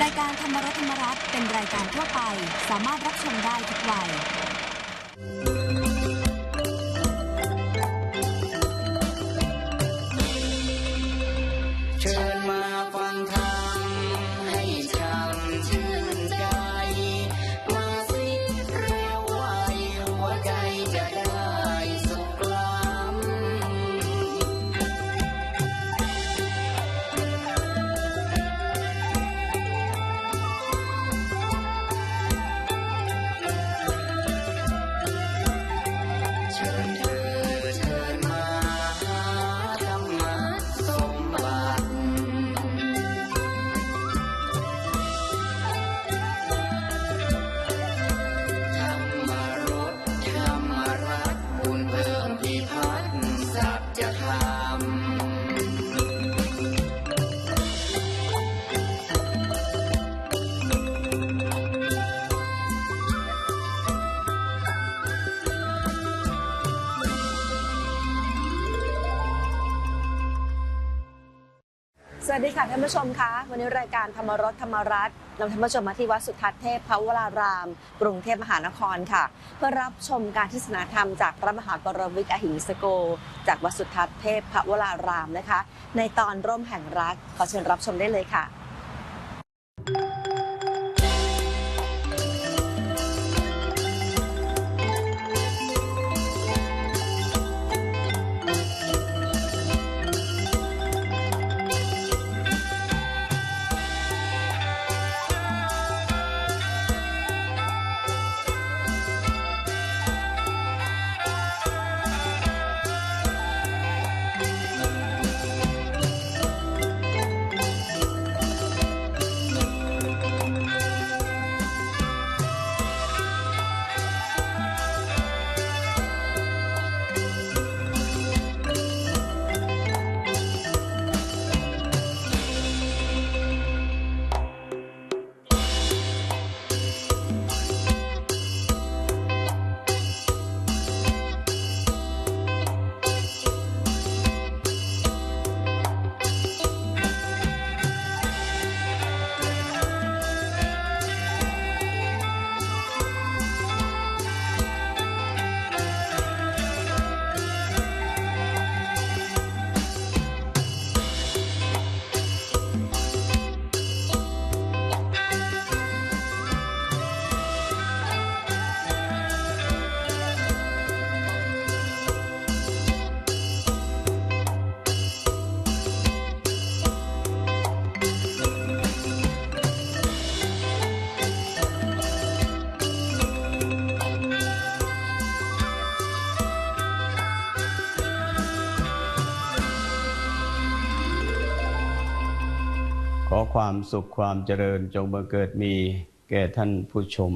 รายการธรรมรัตน์ธรรมรัตน์เป็นรายการทั่วไป สามารถรับชมได้ทุกวัย ค่ะท่านผู้ชมคะวันนี้รายการธรรมรสธรรมรัตน์นำท่านผู้ชมมาที่วัดสุทัศน์เทพพระวราราม กรุงเทพมหานครค่ะ เพื่อรับชมการเทศนาธรรมจากพระมหากรวิกอหิงสโก จากวัดสุทัศน์เทพพระวรารามนะคะ ในตอนร่มแห่งรักขอเชิญรับชมได้เลยค่ะ ความสุขความเจริญจงบังเกิดมีแก่ท่านผู้ชม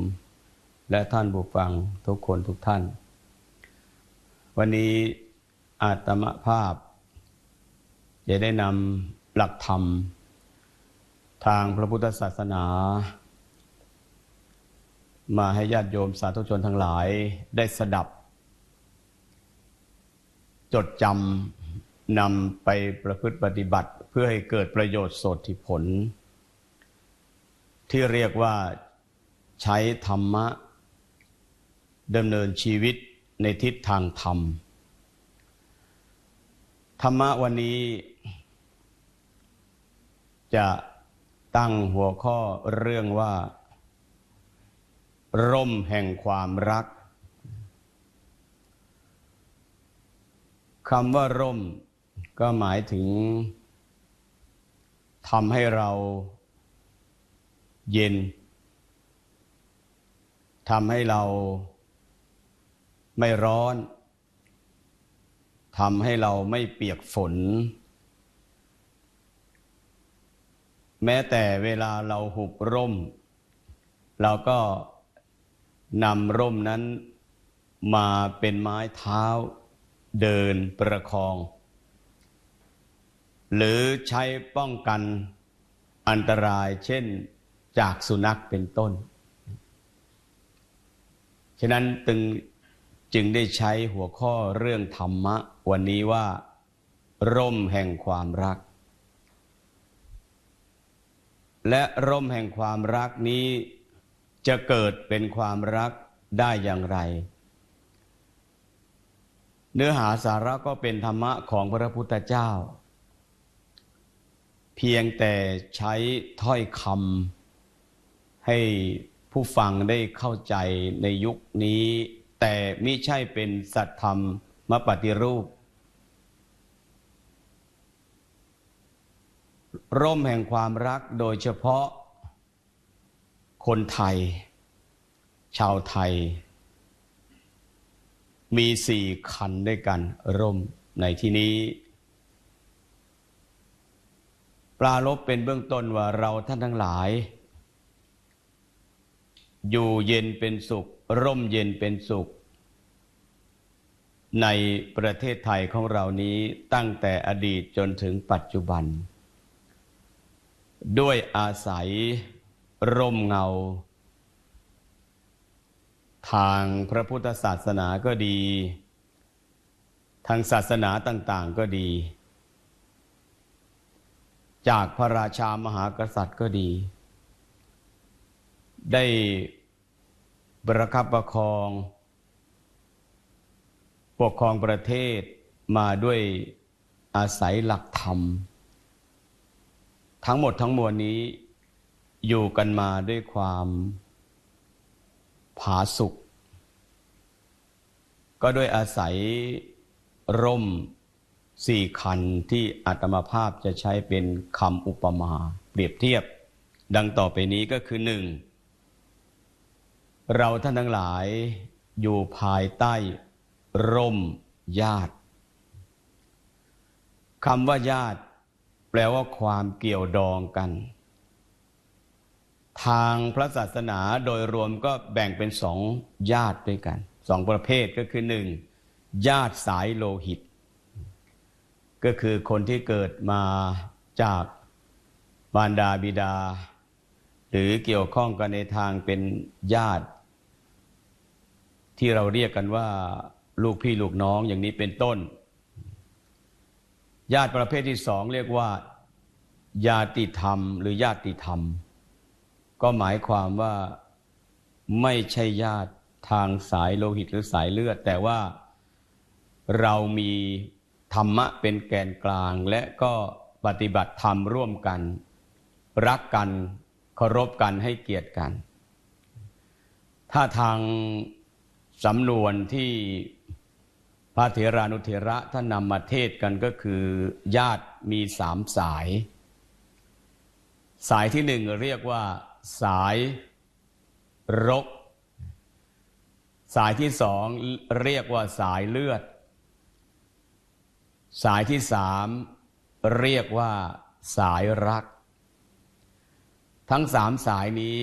และท่านผู้ฟังทุกคนทุกท่าน วันนี้อาตมภาพ จะได้นำหลักธรรม ทางพระพุทธศาสนา มาให้ญาติโยมสาธุชนทั้งหลายได้สดับ จดจำ นำไปประพฤติปฏิบัติเพื่อให้เกิดประโยชน์โสติผล ที่เรียกว่าใช้ธรรมะดำเนินชีวิตในทิศทางธรรม ธรรมะวันนี้ จะตั้งหัวข้อเรื่องว่า ร่มแห่งความรักคำว่าร่ม ก็หมายถึงทำให้เราเย็นทำให้เราไม่ร้อนทำให้เราไม่เปียกฝน แม้แต่เวลาเราหุบร่ม เราก็นำร่มนั้นมาเป็นไม้เท้าเดินประคอง หรือใช้ป้องกันอันตรายเช่นจากสุนัขเป็นต้น ฉะนั้นตึงจึงได้ใช้หัวข้อเรื่องธรรมะ วันนี้ว่า ร่มแห่งความรัก และร่มแห่งความรักนี้จะเกิดเป็นความรักได้อย่างไร เนื้อหาสาระก็เป็นธรรมะของพระพุทธเจ้า เพียงแต่ใช้ถ้อยคำให้ผู้ฟังได้เข้าใจในยุคนี้ แต่มิใช่เป็นสัตธรรมมปฏิรูป ร่มแห่งความรักโดยเฉพาะคนไทย ชาวไทย มีสี่คันด้วยกันร่มในที่นี้ ปลาลบเป็นเบื้องต้นว่าเราท่านทั้งหลาย อยู่เย็นเป็นสุข ร่มเย็นเป็นสุข ในประเทศไทยของเรานี้ตั้งแต่อดีตจนถึงปัจจุบัน ด้วยอาศัยร่มเงา ทางพระพุทธศาสนาก็ดี ทางศาสนาต่าง ๆ ก็ดี จากพระราชามหากษัตริย์ก็ดี ได้ประคับประคอง ปกครองประเทศมาด้วยอาศัยหลักธรรม ทั้งหมดทั้งมวลนี้อยู่กันมาด้วยความผาสุกก็ด้วยอาศัยร่ม สี่คันที่อาตมาภาพจะใช้เป็นคำอุปมา เปรียบเทียบ ดังต่อไปนี้ก็คือหนึ่งเราท่านทั้งหลายอยู่ภายใต้ร่มญาติคำว่าญาติ แปลว่าความเกี่ยวดองกัน ทางพระศาสนาโดยรวมก็แบ่งเป็นสองญาติด้วยกันสองประเภทก็คือหนึ่งญาติสายโลหิต ก็คือคนที่เกิดมาจากบารดาบิดา หรือเกี่ยวข้องกันในทางเป็นญาติ ที่เราเรียกกันว่าลูกพี่ลูกน้องอย่างนี้เป็นต้น ญาติประเภทที่สองเรียกว่า ญาติธรรม หรือญาติธรรม ก็หมายความว่าไม่ใช่ญาติทางสายโลหิตหรือสายเลือด แต่ว่าเรามี ธรรมะเป็นแกนกลางและก็ปฏิบัติธรรมร่วมกัน รักกันเคารพกันให้เกียรติกัน ถ้าทางสำนวนที่พระเถรานุเถระท่านนำมาเทศกันก็คือ ญาติมีสามสาย สายที่หนึ่งเรียกว่า สายรก สายที่สองเรียกว่าสายเลือด สายที่สามเรียกว่าสายรัก ทั้งสามสายนี้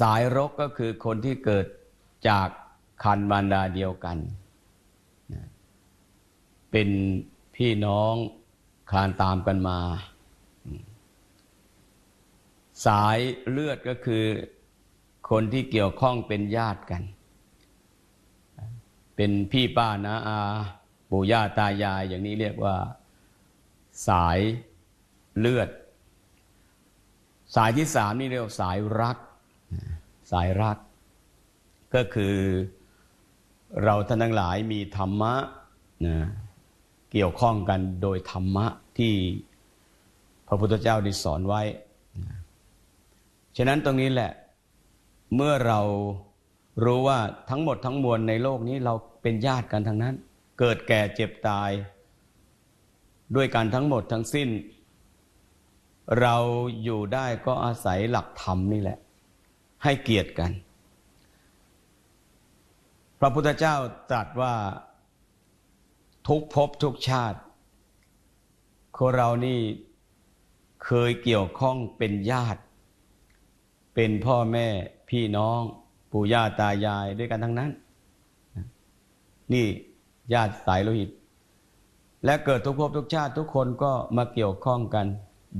สายรกก็คือคนที่เกิดจากคันบารดาเดียวกัน เป็นพี่น้องคลานตามกันมา สายเลือดก็คือคนที่เกี่ยวข้องเป็นญาติกัน เป็นพี่ป้านาอา ปู่ย่าตายายอย่างนี้เรียกว่าสายเลือด สายที่สามนี่เรียกสายรัก สายรัก ก็คือเราท่านทั้งหลายมีธรรมะนะเกี่ยวข้องกันโดยธรรมะที่พระพุทธเจ้าได้สอนไว้ ฉะนั้นตรงนี้แหละ เมื่อเรารู้ว่าทั้งหมดทั้งมวลในโลกนี้เราเป็นญาติกันทั้งนั้น เกิดแก่เจ็บตาย ด้วยกันทั้งหมดทั้งสิ้น เราอยู่ได้ก็อาศัยหลักธรรมนี่แหละ ให้เกียรติกัน พระพุทธเจ้าตรัสว่าทุกภพทุกชาติคนเรานี่เคยเกี่ยวข้องเป็นญาติ เป็นพ่อแม่พี่น้อง ปู่ย่าตายายด้วยกันทั้งนั้น นี่ ญาติสายโลหิต และเกิดทุกภพทุกชาติทุกคนก็มาเกี่ยวข้องกัน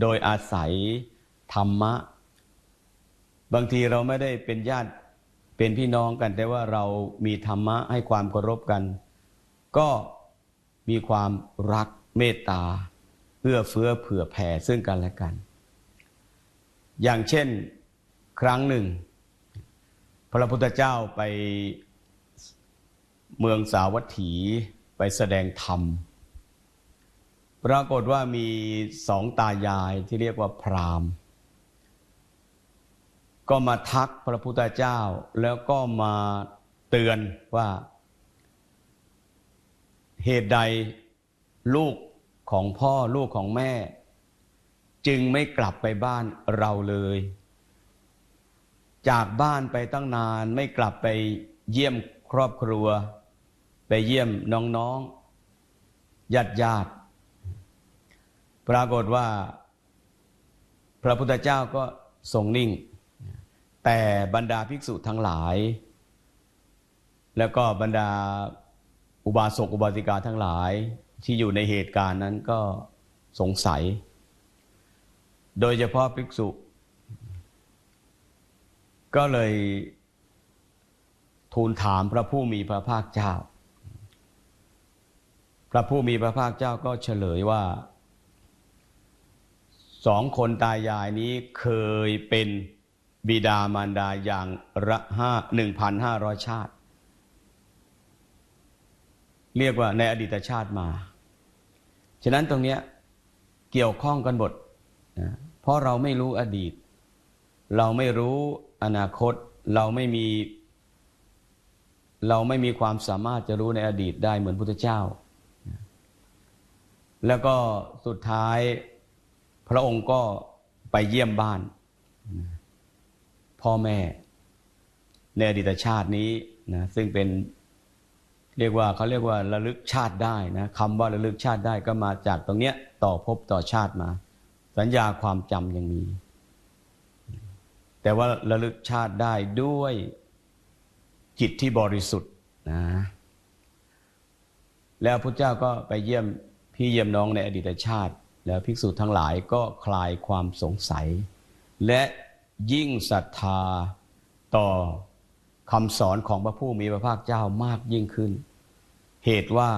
โดยอาศัยธรรมะ บางทีเราไม่ได้เป็นญาติเป็นพี่น้องกัน แต่ว่าเรามีธรรมะให้ความเคารพกัน ก็มีความรักเมตตาเอื้อเฟื้อเผื่อแผ่ซึ่งกันและกัน อย่างเช่นครั้งหนึ่ง พระพุทธเจ้าไป เมืองสาวัตถีไปแสดงธรรม ปรากฏว่ามีสองตายายที่เรียกว่าพรามก็มาทักพระพุทธเจ้า แล้วก็มาเตือนว่า เหตุใดลูกของพ่อลูกของแม่ จึงไม่กลับไปบ้านเราเลย จากบ้านไปตั้งนานไม่กลับไปเยี่ยมครอบครัว ไปเยี่ยมน้องๆญาติญาติปรากฏว่า พระพุทธเจ้าก็ทรงนิ่ง แต่บรรดาภิกษุทั้งหลาย แล้วก็บรรดาอุบาสกอุบาสิกาทั้งหลายที่อยู่ในเหตุการณ์นั้นก็สงสัย โดยเฉพาะภิกษุ ก็เลยทูลถามพระผู้มีพระภาคเจ้า พระผู้มีพระภาคเจ้าก็เฉลยว่าสองคนตายายนี้เคยเป็นบิดามารดาอย่างละห้าหนึ่งพันห้าร้อยชาติ เรียกว่าในอดีตชาติมา ฉะนั้นตรงนี้เกี่ยวข้องกันหมดนะเพราะเราไม่รู้อดีต เราไม่รู้อนาคตเราไม่มี เราไม่มีความสามารถจะรู้ในอดีตได้เหมือนพุทธเจ้า แล้วก็สุดท้ายพระองค์ก็ไปเยี่ยมบ้าน พ่อแม่ ในอดีตชาตินี้นะซึ่งเป็นเรียกว่าเขาเรียกว่าระลึกชาติได้นะคำว่าระลึกชาติได้ก็มาจากตรงเนี้ยต่อภพต่อชาติมา สัญญาความจำยังมี แต่ว่าระลึกชาติได้ด้วยจิตที่บริสุทธิ์นะแล้วพระเจ้าก็ไปเยี่ยม พี่เยี่ยมน้องในอดีตชาติ แล้วภิกษุทั้งหลายก็คลายความสงสัย และยิ่งศรัทธาต่อคำสอนของพระผู้มีพระภาคเจ้ามากยิ่งขึ้น เหตุว่า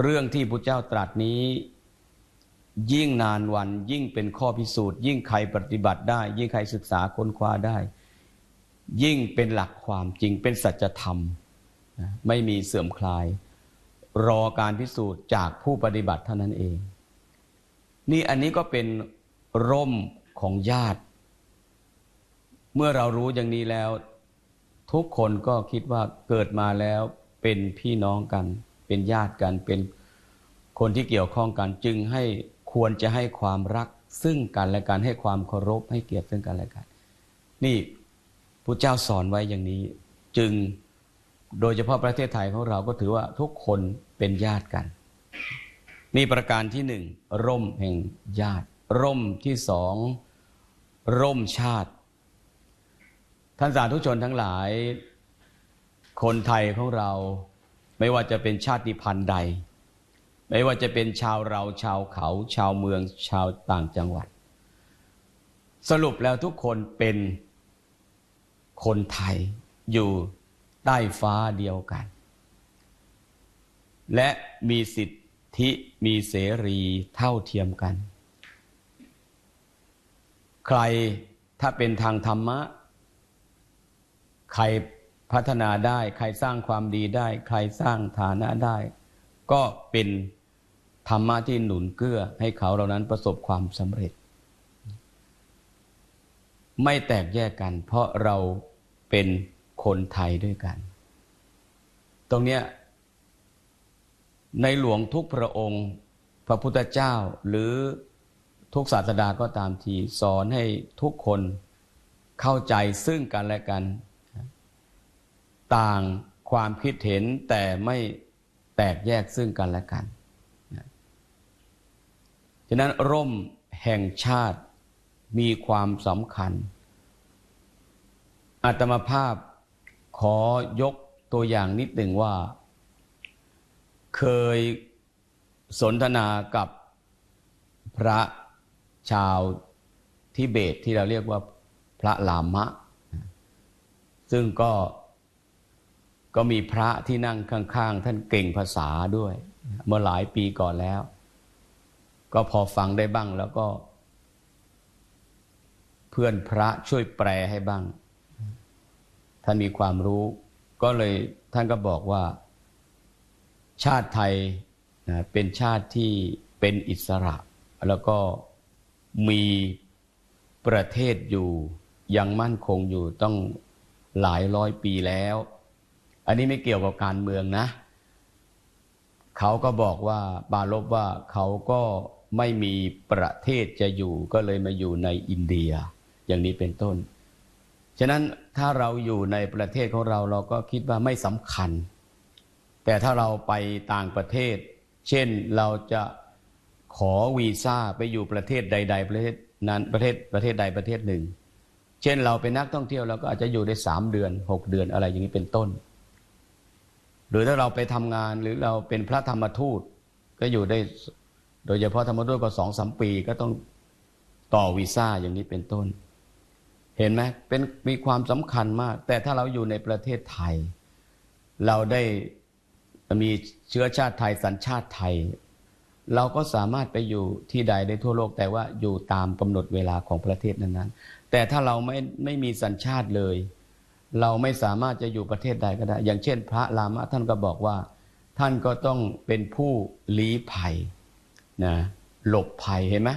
เรื่องที่พระเจ้าตรัสนี้ ยิ่งนานวันยิ่งเป็นข้อพิสูจน์ ยิ่งใครปฏิบัติได้ ยิ่งใครศึกษาค้นคว้าได้ ยิ่งเป็นหลักความจริงเป็นสัจธรรม ไม่มีเสื่อมคลาย รอการพิสูจน์จากผู้ปฏิบัติเท่านั้นเอง นี่อันนี้ก็เป็นร่มของญาติ เมื่อเรารู้อย่างนี้แล้ว ทุกคนก็คิดว่าเกิดมาแล้วเป็นพี่น้องกัน เป็นญาติกันเป็นคนที่เกี่ยวข้องกันจึงให้ควรจะให้ความรักซึ่งกันและกันให้ความเคารพให้เกียรติซึ่งกันและกัน นี่พระเจ้าสอนไว้อย่างนี้จึงโดยเฉพาะประเทศไทยของเราก็ถือว่าทุกคน เป็นญาติกัน นี่ประการที่หนึ่งร่มแห่งญาติ ร่มที่สองร่มชาติ ท่านสาธุชนทั้งหลาย คนไทยของเราไม่ว่าจะเป็นชาติพันธุ์ใด ไม่ว่าจะเป็นชาวเราชาวเขา ชาวเมืองชาวต่างจังหวัด สรุปแล้วทุกคนเป็นคนไทยอยู่ใต้ฟ้าเดียวกัน และมีสิทธิมีเสรีเท่าเทียมกัน ใครถ้าเป็นทางธรรมะ ใครพัฒนาได้ ใครสร้างความดีได้ ใครสร้างฐานะได้ ก็เป็นธรรมะที่หนุนเกื้อให้เขาเหล่านั้นประสบความสำเร็จ ไม่แตกแยกกัน เพราะเราเป็นคนไทยด้วยกัน ตรงเนี้ย ในหลวงทุกพระองค์ พระพุทธเจ้าหรือทุกศาสดาก็ตามทีสอนให้ทุกคนเข้าใจซึ่งกันและกัน ต่างความคิดเห็นแต่ไม่แตกแยกซึ่งกันและกันฉะนั้นร่มแห่งชาติมีความสำคัญอาตมาภาพขอยกตัวอย่างนิดหนึ่งว่า เคยสนทนากับพระชาวทิเบตที่เราเรียกว่าพระลามะ ซึ่งก็ก็มีพระที่นั่งข้าง ๆ ท่านเก่งภาษาด้วย เมื่อหลายปีก่อนแล้ว ก็พอฟังได้บ้างแล้วก็ เพื่อนพระช่วยแปลให้บ้าง ท่านมีความรู้ ก็เลยท่านก็บอกว่า ชาติไทยนะเป็นชาติที่เป็นอิสระ แล้วก็มีประเทศอยู่ยังมั่นคงอยู่ต้องหลายร้อยปีแล้ว อันนี้ไม่เกี่ยวกับการเมืองนะ เขาก็บอกว่าบาลบว่าเขาก็ไม่มีประเทศจะอยู่ก็เลยมาอยู่ในอินเดีย อย่างนี้เป็นต้น ฉะนั้นถ้าเราอยู่ในประเทศของเราเราก็คิดว่าไม่สำคัญ แต่ถ้าเราไปต่างประเทศ เช่นเราจะขอวีซ่าไปอยู่ประเทศใด ๆ ประเทศนั้นประเทศประเทศใดประเทศหนึ่ง เช่นเราเป็นนักท่องเที่ยวเราก็อาจจะอยู่ได้สามเดือนหกเดือนอะไรอย่างนี้เป็นต้น หรือถ้าเราไปทำงานหรือเราเป็นพระธรรมทูตก็อยู่ได้โดยเฉพาะธรรมทูตก็สองสามปีก็ต้องต่อวีซ่าอย่างนี้เป็นต้น เห็นไหมเป็นมีความสำคัญมาก แต่ถ้าเราอยู่ในประเทศไทย เราได้ มีเชื้อชาติไทยสัญชาติไทย เราก็สามารถไปอยู่ที่ใดได้ทั่วโลกแต่ว่าอยู่ตามกำหนดเวลาของประเทศนั้นๆ แต่ถ้าเราไม่ไม่มีสัญชาติเลย เราไม่สามารถจะอยู่ประเทศใดก็ได้ อย่างเช่น พระรามะท่านก็บอกว่า ท่านก็ต้องเป็นผู้ลี้ภัยนะหลบภัยเห็นไหม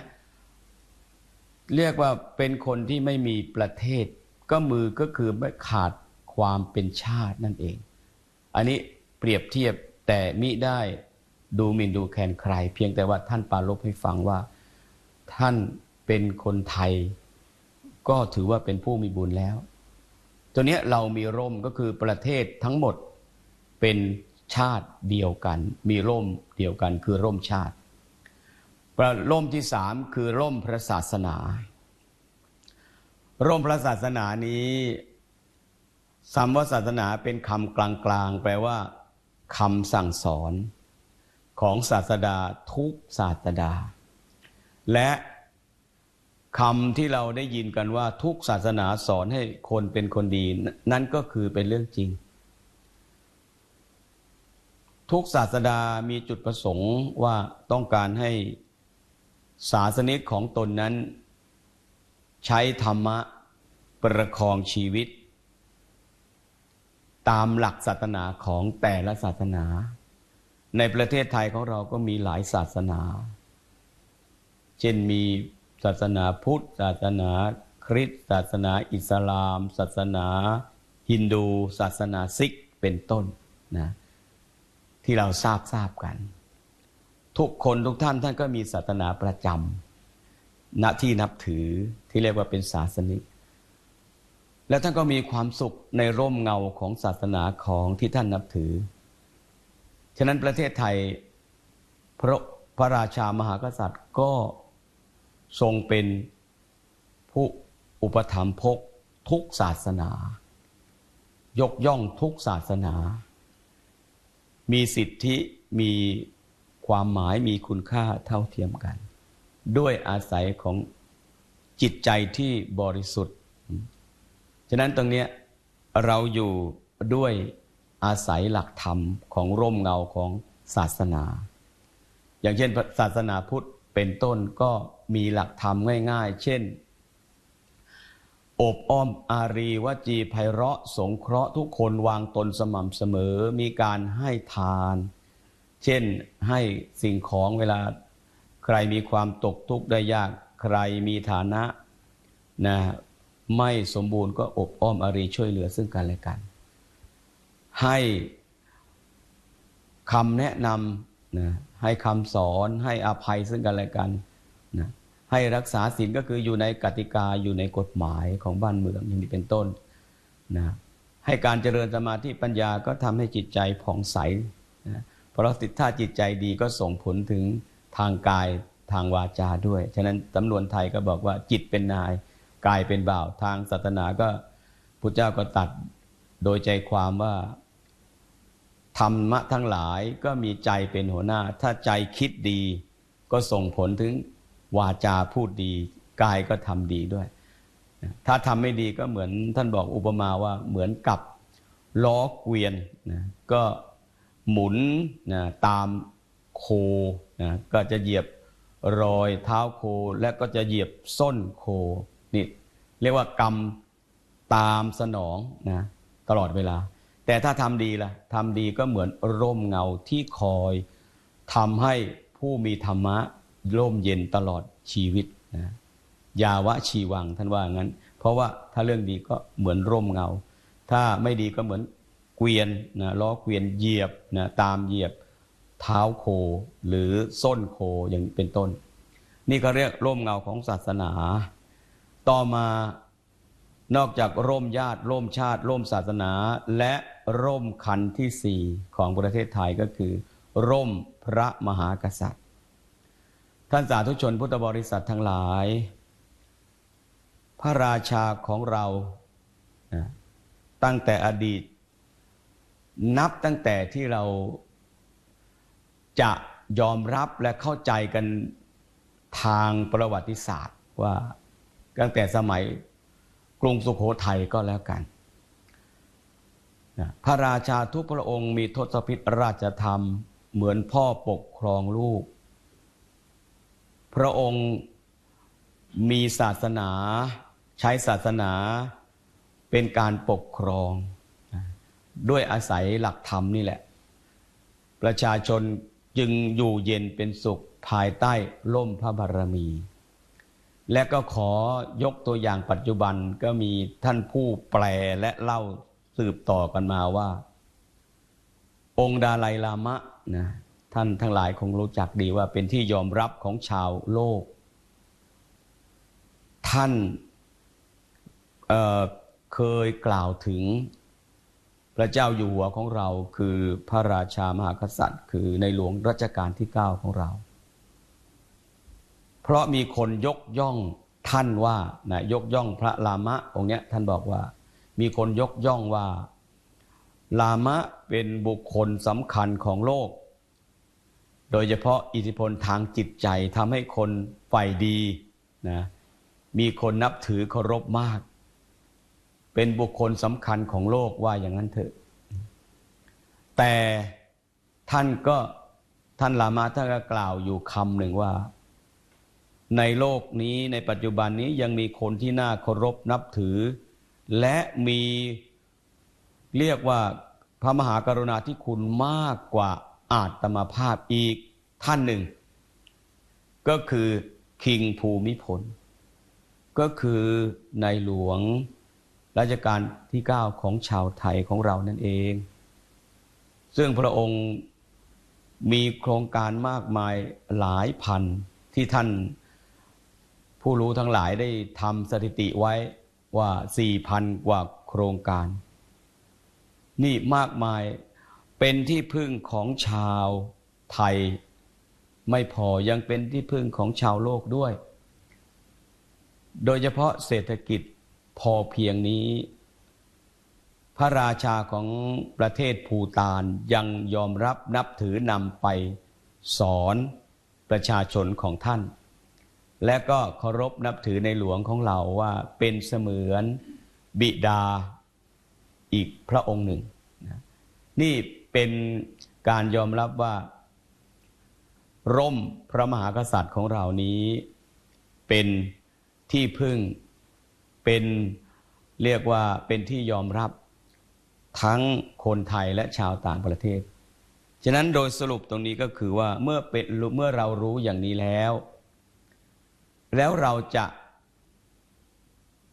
เรียกว่าเป็นคนที่ไม่มีประเทศ ก็มือก็คือไม่ขาดความเป็นชาตินั่นเอง อันนี้ เปรียบเทียบแต่มิได้ดูหมิ่นดูแคลนใคร เพียงแต่ว่าท่านปาลบให้ฟังว่าท่านเป็นคนไทย ก็ถือว่าเป็นผู้มีบุญแล้วตัวเนี้ยเรามีร่มก็คือประเทศทั้งหมดเป็นชาติเดียวกัน มีร่มเดียวกันคือร่มชาติร่มที่สามคือร่มพระศาสนา ร่มพระศาสนานี้คำว่าศาสนาเป็นคำกลางๆ แปลว่า คำสั่งสอนของศาสดาทุกศาสดา และคำที่เราได้ยินกันว่าทุกศาสนาสอนให้คนเป็นคนดี นั่นก็คือเป็นเรื่องจริง ทุกศาสดามีจุดประสงค์ว่าต้องการให้ศาสนิกของตนนั้น ใช้ธรรมะประคองชีวิต ตามหลักศาสนาของแต่ละศาสนา ในประเทศไทยของเราก็มีหลายศาสนา เช่นมีศาสนาพุทธ ศาสนาคริสต์ศาสนาอิสลาม ศาสนา ฮินดู ศาสนาซิกเป็นต้นนะที่เราทราบทราบกัน ทุกคนทุกท่านท่านก็มีศาสนาประจำณที่นับถือที่เรียกว่าเป็นศาสนิก และท่านก็มีความสุขในร่มเงาของศาสนาของที่ท่านนับถือ ฉะนั้นประเทศไทยพระพระราชามหากษัตริย์ก็ทรงเป็นผู้อุปถัมภกทุกศาสนา ยกย่องทุกศาสนา มีสิทธิมีความหมายมีคุณค่าเท่าเทียมกัน ด้วยอาศัยของจิตใจที่บริสุทธิ์ ฉะนั้นตรงนี้เราอยู่ด้วยอาศัยหลักธรรมของร่มเงาของศาสนา อย่างเช่นศาสนาพุทธเป็นต้นก็มีหลักธรรมง่าย ๆ เช่น อบอ้อมอารีวจีไพเราะ สงเคราะห์ทุกคนวางตนสม่ำเสมอมีการให้ทาน เช่นให้สิ่งของเวลาใครมีความตกทุกข์ได้ยากใครมีฐานะนะ ไม่สมบูรณ์ก็อบอ้อมอารีช่วยเหลือซึ่งกันและกัน ให้คำแนะนำนะให้คำสอนให้อภัยซึ่งกันและกันนะให้รักษาศีลก็คืออยู่ในกติกาอยู่ในกฎหมายของบ้านเมืองอย่างนี้เป็นต้นนะให้การเจริญสมาธิปัญญาก็ทำให้จิตใจผ่องใสนะเพราะถ้าจิตใจดีก็ส่งผลถึงทางกายทางวาจาด้วย ฉะนั้นตำนวนไทยก็บอกว่าจิตเป็นนาย กายเป็นบ่าว ทางศาสนาก็พุทธเจ้าก็ตัดโดยใจความว่า ธรรมะทั้งหลายก็มีใจเป็นหัวหน้า ถ้าใจคิดดี ก็ส่งผลถึงวาจาพูดดีกายก็ทำดีด้วย ถ้าทำไม่ดีก็เหมือนท่านบอกอุปมาว่าเหมือนกับล้อเกวียนนะก็หมุนนะตามโคนะก็จะเหยียบรอยเท้าโคและก็จะเหยียบส้นโค นี่เรียกว่ากรรมตามสนองนะตลอดเวลา แต่ถ้าทำดีล่ะทำดีก็เหมือนร่มเงาที่คอยทำให้ผู้มีธรรมะร่มเย็นตลอดชีวิตนะยาวะชีวังท่านว่างั้น เพราะว่าถ้าเรื่องดีก็เหมือนร่มเงา ถ้าไม่ดีก็เหมือนเกวียนนะล้อเกวียนเหยียบนะตามเหยียบเท้าโคหรือส้นโคอย่างเป็นต้น นี่ก็เรียกร่มเงาของศาสนา ต่อมานอกจากร่มญาติร่มชาติ ร่มศาสนา และร่มคันที่สี่ของประเทศไทยก็คือ ร่มพระมหากษัตริย์ ท่านสาธุชนพุทธบริษัททั้งหลาย พระราชาของเราตั้งแต่อดีต นับตั้งแต่ที่เราจะยอมรับและเข้าใจกันทางประวัติศาสตร์ว่า ตั้งแต่สมัยกรุงสุโขทัยก็แล้วกันพระราชาทุกพระองค์มีทศพิธราชธรรม เหมือนพ่อปกครองลูก พระองค์มีศาสนาใช้ศาสนาเป็นการปกครอง ด้วยอาศัยหลักธรรมนี่แหละ ประชาชนจึงอยู่เย็นเป็นสุขภายใต้ร่มพระบารมี และก็ขอยกตัวอย่างปัจจุบันก็มีท่านผู้แปลและเล่าสืบต่อกันมาว่า องค์ดาไลลามะนะท่านทั้งหลายคงรู้จักดีว่าเป็นที่ยอมรับของชาวโลก ท่านเเคยกล่าวถึงพระเจ้าอยู่หัวของเราคือพระราชามหากษัตริย์ คือในหลวงรัชกาลที่ 9 ของเรา เพราะมีคนยกย่องท่านว่านะยกย่องพระลามะองค์เนี้ยท่านบอกว่า มีคนยกย่องว่า ลามะเป็นบุคคลสำคัญของโลก โดยเฉพาะอิทธิพลทางจิตใจทำให้คนใฝ่ดีนะมีคนนับถือเคารพมาก เป็นบุคคลสำคัญของโลกว่าอย่างนั้นเถอะ แต่ท่านก็ท่านลามาท่านก็กล่าวอยู่คำหนึ่งว่า ในโลกนี้ในปัจจุบันนี้ยังมีคนที่น่าเคารพนับถือ และมีเรียกว่าพระมหากรุณาธิคุณมากกว่าอาตมาภาพอีกท่านหนึ่ง ก็คือคิงภูมิพล ก็คือในหลวงรัชกาลที่ 9 ของชาวไทยของเรานั่นเอง ซึ่งพระองค์มีโครงการมากมายหลายพันที่ท่าน ผู้รู้ทั้งหลายได้ทำสถิติไว้ว่า 4,000 กว่าโครงการ นี่มากมายเป็นที่พึ่งของชาวไทย ไม่พอยังเป็นที่พึ่งของชาวโลกด้วย โดยเฉพาะเศรษฐกิจพอเพียงนี้ พระราชาของประเทศภูตานยังยอมรับนับถือนำไปสอนประชาชนของท่าน และก็เคารพนับถือในหลวงของเราว่าเป็นเสมือนบิดาอีกพระองค์หนึ่งนี่เป็นการยอมรับว่า ร่มพระมหากษัตริย์ของเรานี้เป็นที่พึ่งเป็นเรียกว่าเป็นที่ยอมรับทั้งคนไทยและชาวต่างประเทศ ฉะนั้นโดยสรุปตรงนี้ก็คือว่าเมื่อเป็นเมื่อเรารู้อย่างนี้แล้ว แล้วเราจะ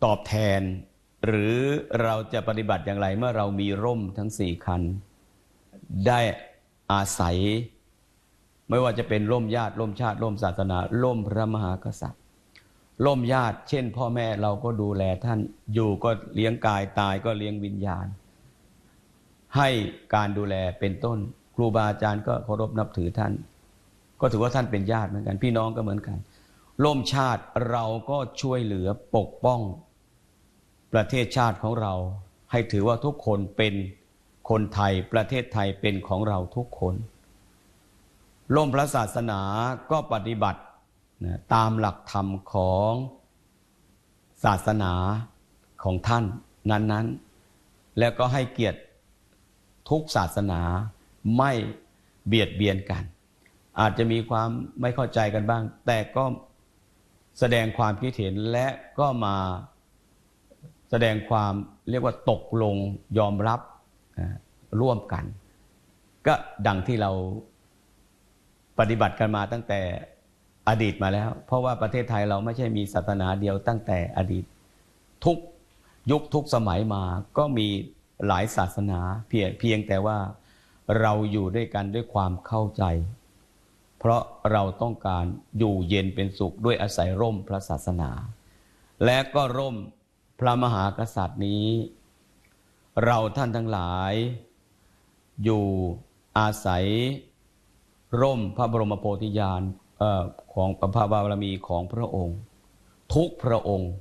ตอบแทน หรือเราจะปฏิบัติอย่างไรเมื่อเรามีร่มทั้งสี่คัน ได้อาศัย ไม่ว่าจะเป็นร่มญาติร่มชาติ ร่มศาสนา ร่มพระมหากษัตริย์ล่มญาติ เช่น พ่อแม่เราก็ดูแลท่านอยู่ก็เลี้ยงกายตายก็เลี้ยงวิญญาณ ให้การดูแลเป็นต้น ครูบาอาจารย์ก็เคารพนับถือท่าน ก็ถือว่าท่านเป็นญาติเหมือนกัน พี่น้องก็เหมือนกัน ล่วมชาติเราก็ช่วยเหลือปกป้อง ประเทศชาติของเรา ให้ถือว่าทุกคนเป็นคนไทยประเทศไทยเป็นของเราทุกคนล่มพระศาสนาก็ปฏิบัตินะตามหลักธรรมของศาสนาของท่านนั้น ๆ แล้วก็ให้เกียรติทุกศาสนาไม่เบียดเบียนกัน อาจจะมีความไม่เข้าใจกันบ้าง แต่ก็ แสดงความคิดเห็นและก็มาแสดงความเรียกว่าตกลงยอมรับร่วมกัน ก็ดังที่เราปฏิบัติกันมาตั้งแต่อดีตมาแล้ว เพราะว่าประเทศไทยเราไม่ใช่มีศาสนาเดียวตั้งแต่อดีตทุกยุคทุกสมัยมาก็มีหลายศาสนาเพียงเพียงแต่ว่าเราอยู่ด้วยกันด้วยความเข้าใจ เพราะเราต้องการอยู่เย็นเป็นสุขด้วยอาศัยร่มพระศาสนา และก็ร่มพระมหากษัตริย์นี้ เราท่านทั้งหลาย อยู่อาศัยร่มพระบรมโพธิญาณของพระบารมีของพระองค์ ทุกพระองค์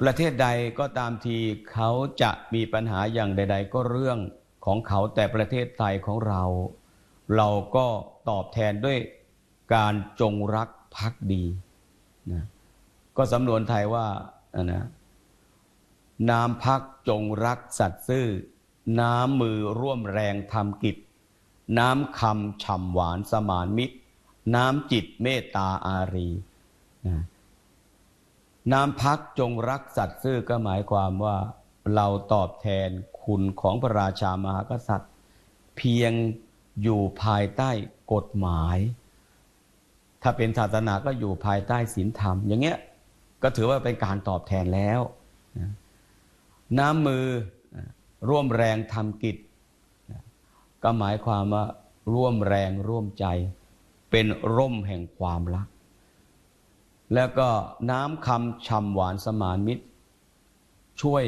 ประเทศใดก็ตามทีเขาจะมีปัญหาอย่างใด ๆ ก็เรื่องของเขาแต่ประเทศไทยของเรา เราก็ตอบแทนด้วยการจงรักภักดีนะก็สำนวนไทยว่านะน้ำพักจงรักสัตว์ซื่อ น้ำมือร่วมแรงทำกิจ น้ำคำฉ่ำหวานสมานมิตร น้ำจิตเมตตาอารีนะน้ำพักจงรักสัตว์ซื่อก็หมายความว่าเราตอบแทนคุณของพระราชามหากษัตริย์ เพียง อยู่ภายใต้กฎหมาย ถ้าเป็นศาสนาก็อยู่ภายใต้ศีลธรรม อย่างเงี้ยก็ถือว่าเป็นการตอบแทนแล้ว น้ำมือร่วมแรงทำกิจ ก็หมายความว่าร่วมแรงร่วมใจ เป็นร่มแห่งความรัก แล้วก็น้ำคำชำหวานสมานมิตร ช่วย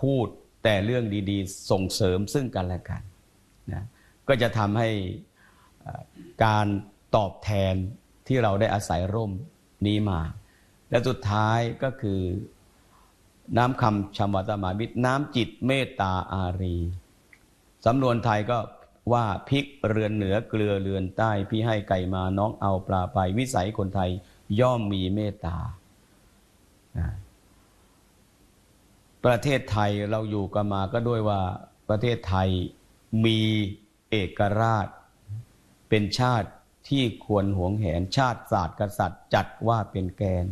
พูดแต่เรื่องดี ๆ ส่งเสริมซึ่งกันและกันนะ ก็จะทำให้การตอบแทนที่เราได้อาศัยร่มนี้มา และสุดท้ายก็คือน้ำคำชำวาตมามิตรน้ำจิตเมตตาอารีสำนวนไทยก็ว่าพริกเรือนเหนือเกลือเรือนใต้ พี่ให้ไก่มาน้องเอาปลาไป วิสัยคนไทยย่อมมีเมตตา ประเทศไทยเราอยู่กันมาก็ด้วยว่าประเทศไทยมี เอกราช เป็นชาติที่ควรหวงแหนชาติศาสตร์กษัตริย์จัดว่าเป็นแกน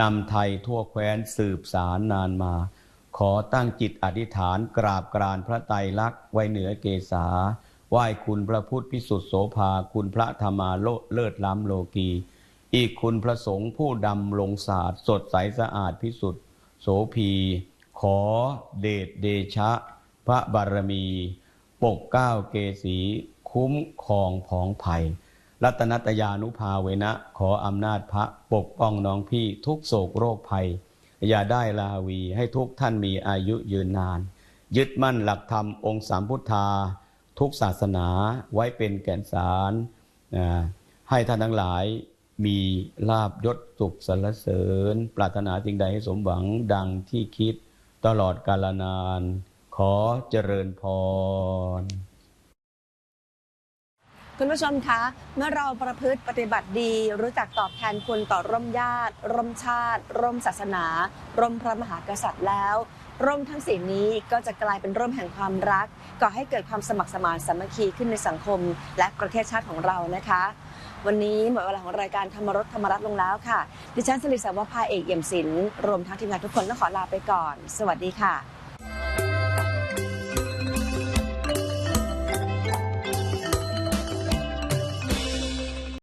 นำไทยทั่วแคว้นสืบสารนานมา ขอตั้งจิตอธิษฐานกราบกรานพระไตรลักษณ์ไว้เหนือเกศาไหว้คุณพระพุทธพิสุทธิโสภาคุณพระธรรมาโลเลิศล้ำโลกี อีกคุณพระสงฆ์ผู้ดำลงศาสตร์ สดใสสะอาดพิสุทธิ์โสภีขอเดชเดชะ พระบารมี ปกเก้าเกษีคุ้มครองผองภัย รัตนัตยานุภาเวนะ ขออำนาจพระปกป้องน้องพี่ทุกโศกโรคภัย อย่าได้ลาวีให้ทุกท่านมีอายุยืนนาน ยึดมั่นหลักธรรมองค์สามพุทธา ทุกศาสนาไว้เป็นแก่นสารให้ท่านทั้งหลายมีลาบยศสุขสรรเสริญ ปรารถนาสิ่งใดให้สมหวังดังที่คิดตลอดกาลนาน ขอเจริญพร คุณผู้ชมคะ เมื่อเราประพฤติปฏิบัติดี รู้จักตอบแทนคุณต่อร่มญาติ ร่มชาติ ร่มศาสนา ร่มพระมหากษัตริย์แล้ว ร่มทั้งสีนี้ก็จะกลายเป็นร่มแห่งความรักก่อให้เกิดความสมัครสมานสามัคคีขึ้นในสังคม และประเทศชาติของเรานะคะ วันนี้หมดเวลาของรายการธรรมรสธรรมรัตน์ลงแล้วค่ะ ดิฉันสลิสาวภาเอกเอี่ยมศิลป์รวมทั้งทีมงานทุกคนต้องขอลาไปก่อน สวัสดีค่ะ